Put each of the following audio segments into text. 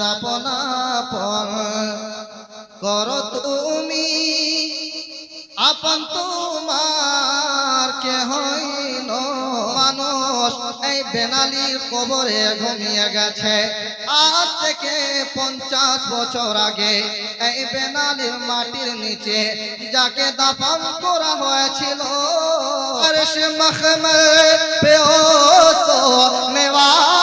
দাপনাপন কর তুমি, আপন তোমার কে হইল মানুষ। এই বেনালির কবরে ঘুমিয়ে গেছে। আজ থেকে পঞ্চাশ বছর আগে এই বেনালির মাটির নিচে যাকে দাপন করা হয়েছিল আর সে মখমর পেও নেওয়া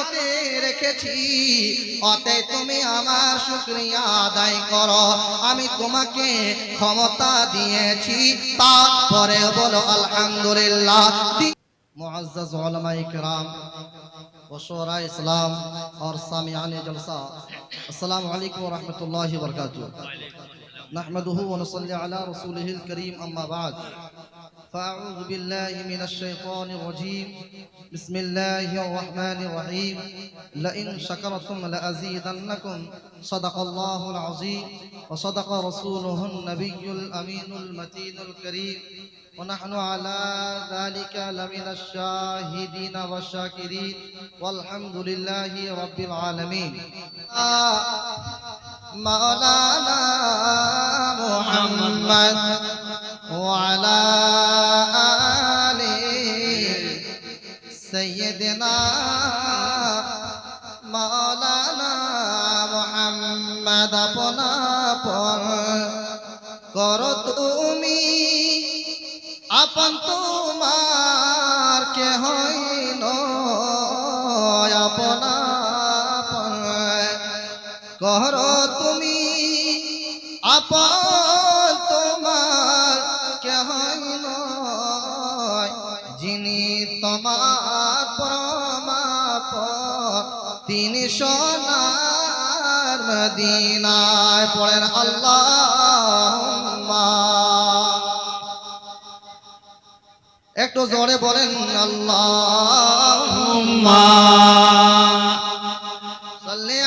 আমানতে রেখেছি। অতে তুমি আমার শুক্রিয়া আদায় করো। আমি তোমাকে ক্ষমতা দিয়েছি। তারপরে বলো، আলহামদুলিল্লাহ। معزز علماء کرام و شعراء اسلام اور سامعان جلسہ السلام علیکم ورحمۃ اللہ وبرکاتہ نحمده ونصلي على رسوله الكريم اما بعد فأعوذ بالله من الشيطان الرجيم. بسم الله الرحمن الرحيم. لئن شكرتم لأزيدنكم. صدق الله العظيم. وصدق رسوله النبي الأمين المتين الكريم. ونحن على ذلك لمن الشاهدين والشاكرين. والحمد لله رب العالمين. مولانا محمد وعلى না মাওলানা মোহাম্মদ আপন তুমি আপন তোমার কে হইল আপন আপন তুমি আপন তিনি সোনার মদিনায় পড়েন আল্লাহ একটু জোরে বলেন আল্লাহ সাল্লি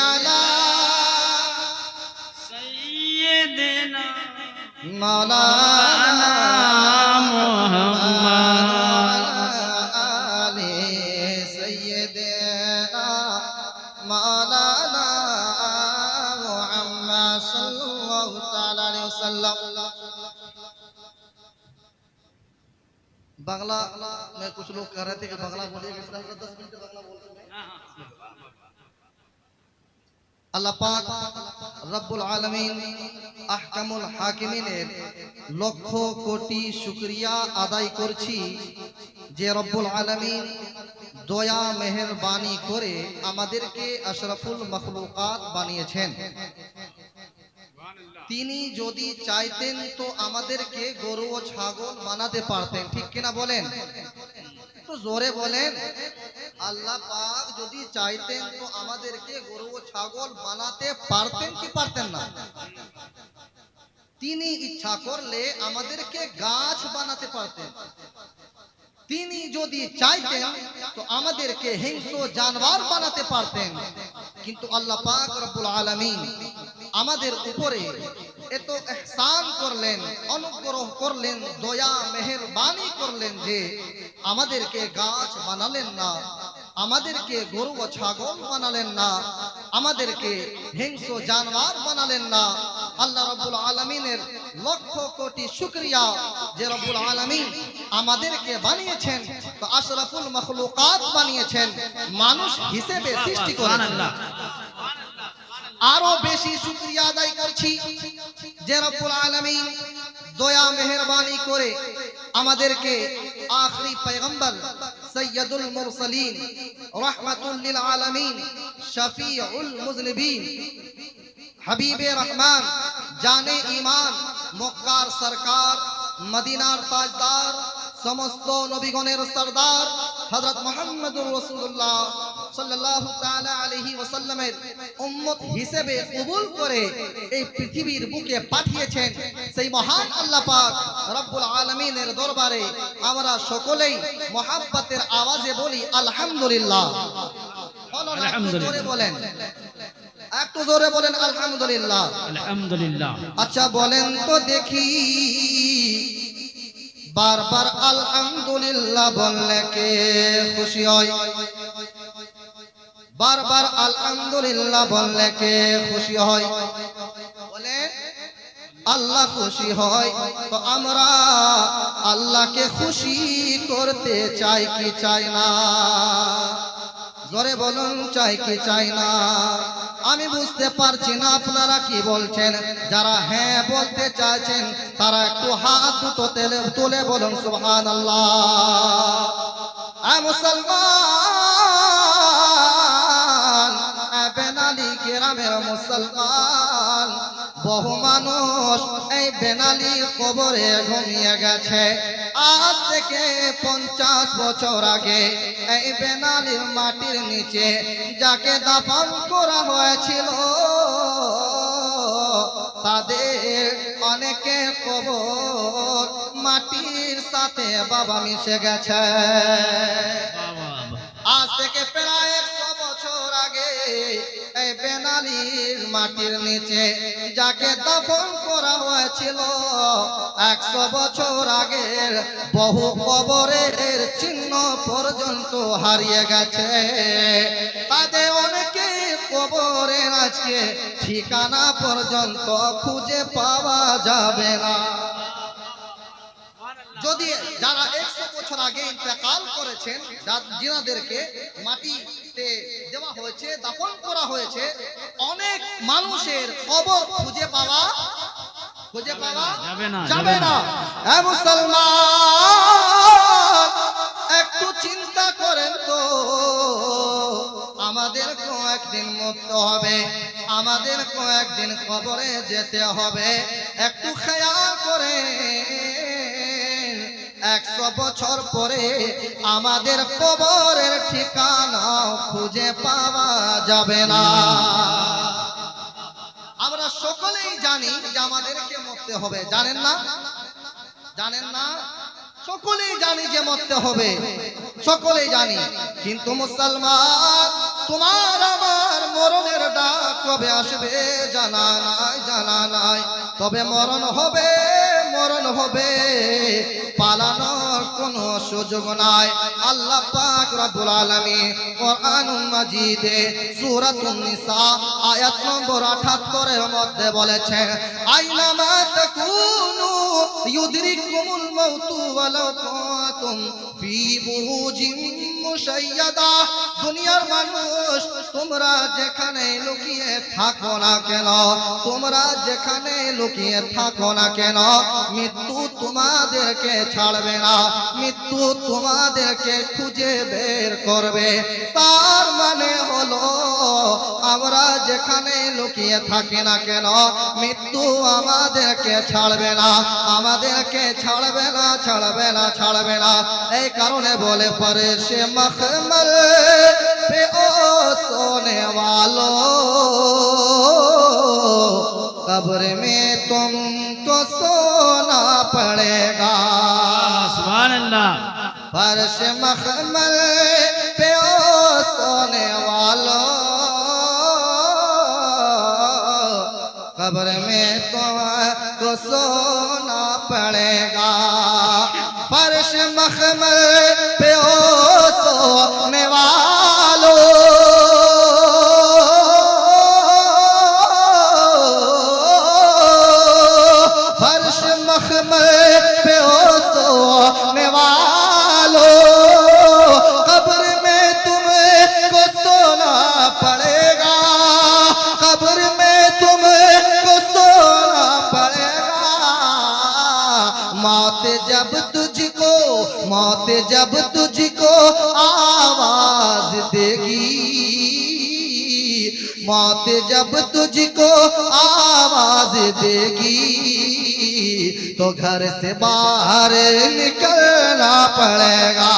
कुछ लोग कह रहे थे कि बांग्ला बोलिए किस तरह का दस मिनट बांग्ला बोलते हैं আল্লাহ পাক রব্বুল আলামিন আহকামুল হাকিমিনের লক্ষ কোটি শুকরিয়া আদায় করছি যে রব্বুল আলামিন দয়া মেহেরবানি করে আমাদেরকে আশরাফুল মখলুকাত বানিয়েছেন তিনি যদি চাইতেন তো আমাদেরকে গরু ও ছাগল বানাতে পারতেন ঠিক কিনা বলেন তো জোরে বলেন। আল্লাহ পাক যদি চাইতেন তো আমাদেরকে গরু ও ছাগল বানাতে পারতেন কি পারতেন না? তিনি ইচ্ছা করলে আমাদেরকে গাছ বানাতে পারতেন। তিনি যদি চাইতেন তো আমাদেরকে হিংস্র জানোয়ার বানাতে পারতেন। কিন্তু আল্লাহ পাক রব্বুল আলামিন আমাদের উপরে এত এহসান করলেন, অনুগ্রহ করলেন, দয়া, মেহেরবানি করলেন যে আমাদেরকে গাছ বানালেন না, আমাদেরকে গরু ও ছাগল বানালেন না, আমাদেরকে হিংস্র জানোয়ার বানালেন না। আল্লাহ রব্বুল আলমিনের লক্ষ কোটি শুক্রিয়া যে রব্বুল আলমিন আমাদেরকে বানিয়েছেন আশরাফুল মখলুকাত বানিয়েছেন, মানুষ হিসেবে সৃষ্টি করেন আরও বেশি শুক্রিয়া আদায় করছি যে রব্বুল আলামিন দয়া মেহেরবানি করে আমাদেরকে আখরি পয়গম্বর সৈয়দুল মুরসালিন রহমাতুল লিল আলামিন শফিউল মুজনিবিন হাবিবে রহমান জানে ঈমান মক্কার সরকার মদিনার তাজদার সমস্ত নবীগণের সরদার হযরত মুহাম্মদুর রাসূলুল্লাহ সাল্লাল্লাহু তাআলা আলাইহি ওয়াসাল্লামের উম্মত হিসেবে কবুল করে এই পৃথিবীর বুকে পাঠিয়েছেন সেই মহান আল্লাহ পাক রব্বুল আলামিনের দরবারে আমরা সকলেই মহাব্বতের আওয়াজে বলি আলহামদুলিল্লাহ। আলহামদুলিল্লাহ। বলেন। একটু জোরে বলেন আলহামদুলিল্লাহ। আলহামদুলিল্লাহ। আচ্ছা বলেন তো দেখি। বারবার আলহামদুলিল্লাহ বললে কে খুশি হয়? বারবার আলহামদুলিল্লাহ বললে কে খুশি হয়? বলে, আল্লাহ খুশি হয়। তো আমরা আল্লাহকে খুশি করতে চাই কি চাই না? জোরে বলুন, চাই কি চাই না? আমি বুঝতে পারছি না আপনারা কি বলছেন। যারা হ্যাঁ বলতে চাইছেন, তারা একটু হাত দুটো তেলে তুলে বলুন সুবহান আল্লাহ মুসলমান! গ্রামের মুসলমান বহু মানুষ এই বেনালি কবরে ঘুমিয়ে গেছে। আজ থেকে পঞ্চাশ বছর আগে এই বেনালির মাটির নিচে যাকে দাফন করা হয়েছিল তাদের অনেকে কবর মাটির সাথে বাবা মিশে গেছে। আজ থেকে প্রায় এই বেনালির মাটির নিচে, যাকে দাফন করা হয়েছিল একশো বছর আগের বহু কবরের চিহ্ন পর্যন্ত হারিয়ে গেছে। তাদের অনেকে কবরের আজকে ঠিকানা পর্যন্ত খুঁজে পাওয়া যাবে না। যদি যারা একশো বছর আগে ইন্তেকাল করেছেন যা- যিনাদেরকে মাটিতে দেওয়া হয়েছে দাফন করা হয়েছে। অনেক মানুষের খবর খুঁজে পাওয়া খুঁজে পাওয়া যাবে না, যাবে না। না। মুসলমান একটু চিন্তা করেন তো। আমাদের কয়েকদিন মরতে হবে আমাদের কয়েকদিন কবরে যেতে হবে। একটু খেয়াল করে একশো বছর পরে আমাদের কবরের ঠিকানা খুঁজে পাওয়া যাবে না। আমরা সকলেই জানি যে আমাদেরকে মরতে হবে, জানেন না? জানেন না? সকলেই জানি যে মরতে হবে, সকলেই জানি। কিন্তু মুসলমান, তোমার আমার মরণের ডাক কবে আসবে? জানা নাই জানা নাই। তবে মরণ হবে মরণ হবে, পালানোর কোনো সুযোগ নাই। আল্লাহ পাক রব্বুল আলামিন কোরআনুল মাজিদে সূরাতুন নিসা আয়াত নম্বর 78 এর মধ্যে বলেছেন, আইনামা তাকুনু ইউদরিকুমুল মাউতু ওয়ালাউ কুনতুম ফি মুশাইয়াদা দুনিয়ার মানুষ, তোমরা যেখানে লুকিয়ে থাকো না কেন? তোমরা যেখানে লুকিয়ে থাকো না কেন? মৃত্যু তোমাদেরকে ছাড়বে না। মৃত্যু তোমাদেরকে খুঁজে বের করবে। তার মানে হলো, আমরা যেখানে লুকিয়ে থাকি না কেন, মৃত্যু আমাদেরকে ছাড়বে না। আমাদেরকে ছাড়বে না ছাড়বে না ছাড়বে না। এই কারণে বলে পরে সে مخمل پہ او سونے والو۔ قبر میں تم تو سونا پڑے گا۔ سبحان اللہ۔ فرش مخمل پہ او سونے والو۔ قبر میں تم تو سونا پڑے گا۔ فرش مخمل پہ जब तुझको आवाज देगी मौत जब तुझको आवाज देगी तो घर से बाहर निकलना पड़ेगा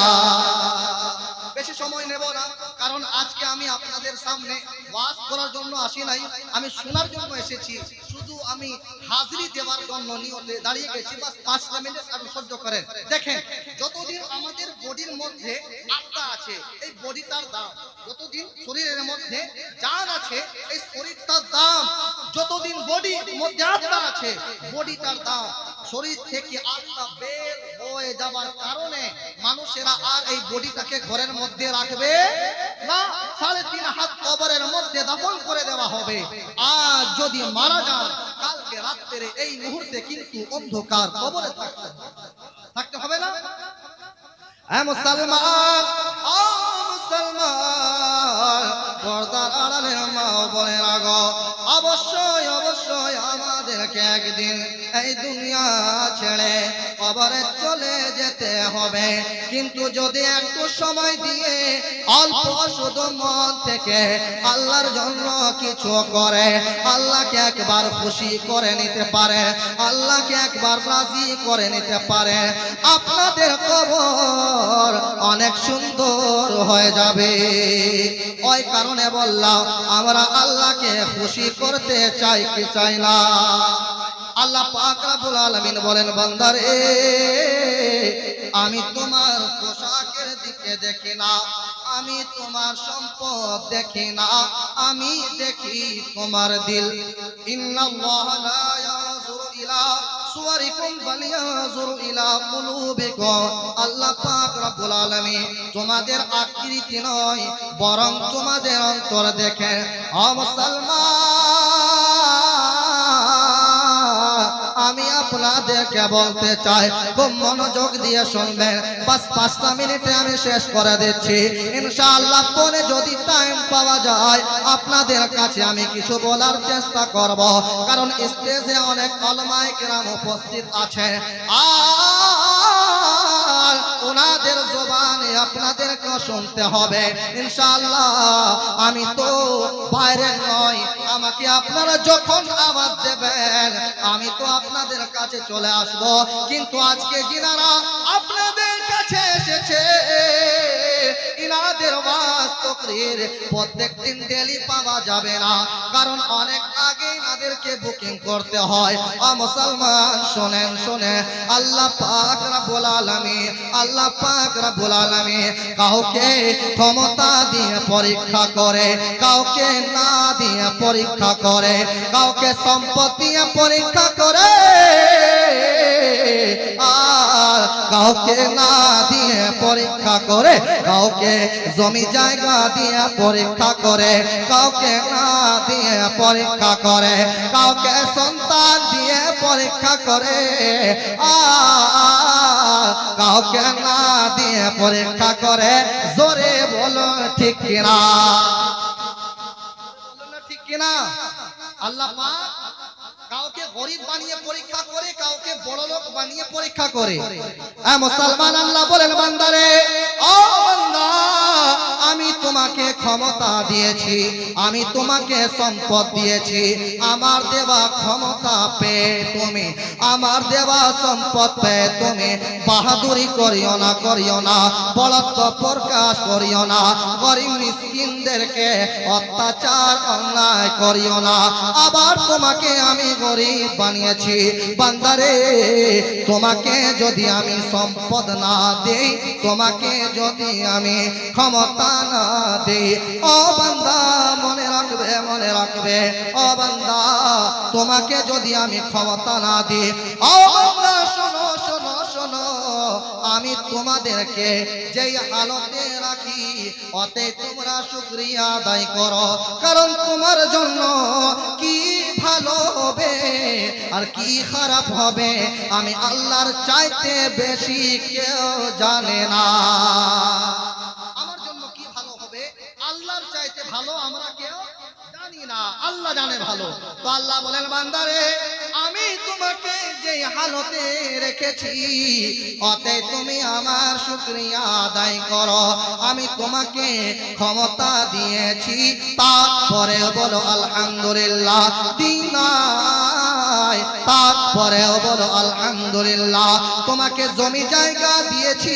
বেশি সময় নেব না কারণ আজকে আমি আপনাদের সামনে ওয়াজ করার জন্য আসি নাই আমি শোনার জন্য এসেছি শুধু আমি হাজিরি দেওয়ার জন্য নিয়তে দাঁড়িয়ে গেছি। বাস পাঁচটা মিনিট আপনি সহ্য করেন। দেখেন, যতদিন আমাদের বডির মধ্যে আত্মা আছে, এই বডিটার দাম। যতদিন শরীরের মধ্যে জান আছে, এই শরীরটার দাম। যতদিন বডির মধ্যে আত্মা আছে বডিটার দাম। শরীর থেকে আত্মা বের হয়ে যাবার কারণে মানুষেরা আর এই বডিটাকে ঘরের মধ্যে রাখবে না। সাড়ে তিন হাত কবরের মধ্যে দাফন করে দেওয়া হবে। আর যদি মারা যান রাত্রে এই মুহূর্তে কিন্তু অন্ধকার কবরে থাকতে। থাকতে হবে না এ মুসলমান মুসলমান পর্দার আড়ালে মা বলে রাগ অবশ্যই অবশ্যই আমাদেরকে একদিন এই দুনিয়া ছেড়ে কবরে চলে যেতে হবে। কিন্তু যদি একটু সময় দিয়ে অল্প শুধু মন থেকে আল্লাহর জন্য কিছু করে, আল্লাহকে একবার খুশি করে নিতে পারে, আল্লাহকে একবার রাজি করে নিতে পারে, আপনাদের কবর অনেক সুন্দর হয়ে যাবে। ওই কারণে বললাম, আমরা আল্লাহকে খুশি করতে চাই কি চাই না? আল্লাহ পাক রাব্বুল আলামিন বলেন, বান্দারে, আমি তোমার পোশাকের দিকে দেখি না, আমি তোমার সম্পদ দেখি না, আমি দেখি তোমার দিল। তোমাদের আকৃতি নয়, বরং তোমাদের অন্তর দেখে ও আপনাদেরকে বলতে চাই, খুব মনোযোগ দিয়ে শুনবেন। বাস পাঁচটা মিনিটে আমি শেষ করে দিচ্ছি। ইনশাআল্লাহ পরে যদি টাইম পাওয়া যায়, আপনাদের কাছে আমি কিছু বলার চেষ্টা করব। কারণ স্টেজে অনেক অলমাই গ্রাম উপস্থিত আছে আর ওনাদের জবানে আপনাদেরকে শুনতে হবে। ইনশাআল্লাহ, আমি তো বাইরে নয় আমাকে আপনারা যখন আওয়াজ দেবেন, আমি তো আপনাদের কাছে চলে আসব। কিন্তু আজকে যিনারা আপনাদের কাছে এসেছে ইনাদের ওয়াজ তকরির প্রত্যেক দিন ডেলি পাওয়া যাবে না। কারণ অনেক আগে ইনাদেরকে বুকিং করতে হয়। ও মুসলমান, শোনেন শোনেন। আল্লাহ পাক রাব্বুল আলামিন, আল্লাহ পাক রাব্বুল কাউকে ক্ষমতা দিয়ে পরীক্ষা করে, কাউকে না দিয়ে পরীক্ষা করে, কাউকে সম্পদ দিয়ে পরীক্ষা করে। আর কাউকে না দিয়ে পরীক্ষা করে, কাউকে জমি জায়গা দিয়ে পরীক্ষা করে, কাউকে না দিয়ে পরীক্ষা করে, কাউকে সন্তান দিয়ে পরীক্ষা করে, আর কাউকে না দিয়ে পরীক্ষা করে, জোরে বলো ঠিক কিনা? ঠিক কিনা? আল্লাহ পাক কাউকে গরিব বানিয়ে পরীক্ষা করে, কাউকে বড় লোক বানিয়ে পরীক্ষা করে। হ্যাঁ মুসলমান আল্লাহ বলেন, বান্দারে, ও বান্দা, আমি তোমাকে ক্ষমতা দিয়েছি, আমি তোমাকে সম্পদ দিয়েছি, আমার দেওয়া ক্ষমতা পেয়ে তুমি, আমার দেওয়া সম্পদ পেয়ে তুমি বাহাদুরি করিও না করিও না, বলত্ব প্রকাশ করিও না, গরিব মিসকিনদেরকে অত্যাচার অন্যায় করিও না, আবার তোমাকে আমি গরিব বানিয়েছি। বান্দারে, তোমাকে যদি আমি সম্পদ না দেই, তোমাকে যদি আমি ক্ষমতা না দেই, ও বান্দা মনে রাখবে মনে রাখবে, ও বান্দা, তোমাকে যদি আমি ক্ষমতা না দিই, ও বান্দা, শোনো আমি তোমাদেরকে যেই হালতে রাখি অতে তোমরা শুক্রিয়া আদায় করো। কারণ তোমার জন্য কি ভালো হবে আর কি খারাপ হবে, আমি আল্লাহর চাইতে বেশি কেউ জানে না আমার জন্য কি ভালো হবে আল্লাহর চাইতে ভালো আমরা কেউ জানি না, আল্লাহ জানে ভালো। তো আল্লাহ বলেন, বান্দারে, আমি তোমাকে যে হালতে রেখেছি, অতে তুমি আমার শুক্রিয়া আদায় করো। আমি তোমাকে ক্ষমতা দিয়েছি, তারপরে বলো, আলহামদুলিল্লাহ দিনাই নাই তারপরেও আলহামদুলিল্লাহ, তোমাকে জমি জায়গা দিয়েছি।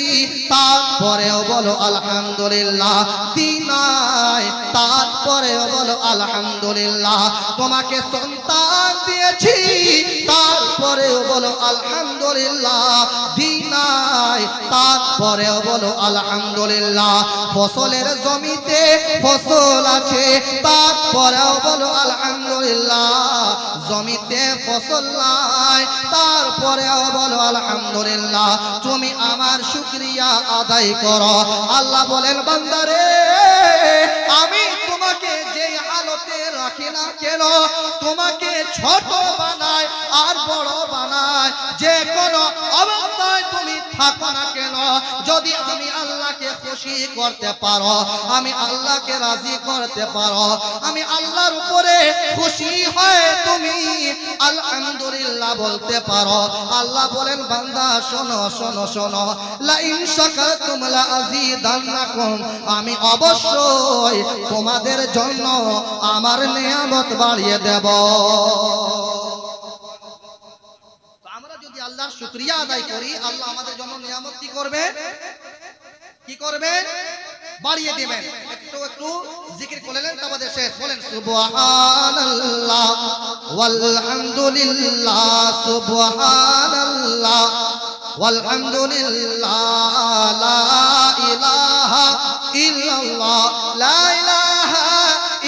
তারপরেও বলো, আলহামদুলিল্লাহ দিনায় তারপরেও বলো, আলহামদুলিল্লাহ, তোমাকে সন্তান দিয়েছি। তারপরেও বলো, আলহামদুলিল্লাহ। দিনাই তারপরেও বলো, আলহামদুলিল্লাহ। ফসলের জমিতে ফসল আছে, তারপরেও বলো, আলহামদুলিল্লাহ। জমিতে ফসল নাই, তারপরেও বলো, আলহামদুলিল্লাহ। তুমি আমার শুক্রিয়া আদায় করো। আল্লাহ বলেন, বান্দারে, আমি তোমাকে যে রাখে না কেন? তোমাকে ছোট বানায় আর বড় বানায়। যে কোনো তুমি থাকো না কেন যদি আমি আল্লাহকে খুশি করতে পারো, আমি আল্লাহকে রাজি করতে পারো, আমি আল্লাহর উপরে খুশি হয় তুমি আলহামদুলিল্লাহ বলতে পারো। আল্লাহ বলেন, বান্দা, শোনো শোনো শোনো। লা ইন শাকারতুম লা আযীদান্নাকুম। আমি অবশ্যই তোমাদের জন্য আমার নিয়ামত বাড়িয়ে দেব। আল্লাহর শুকরিয়া আদায় করি। আল্লাহ আমাদের জন্য নিয়ামত কি করবে? কি করবে? বাড়িয়ে দিবেন। একটু একটু জিকির করলেন তারপরে শেষ। বলেন, সুবহানাল্লাহ, ওয়ালহামদুলিল্লাহ সুবহানাল্লাহ, ওয়ালহামদুলিল্লাহ, লা ইলাহা ইল্লাল্লাহ, লা ইলাহা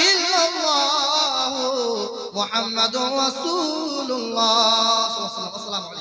ইল্লাল্লাহ মুহাম্মাদুর রাসূলুল্লাহ, সাল্লাল্লাহু আলাইহি আসসালামু আলাইকুম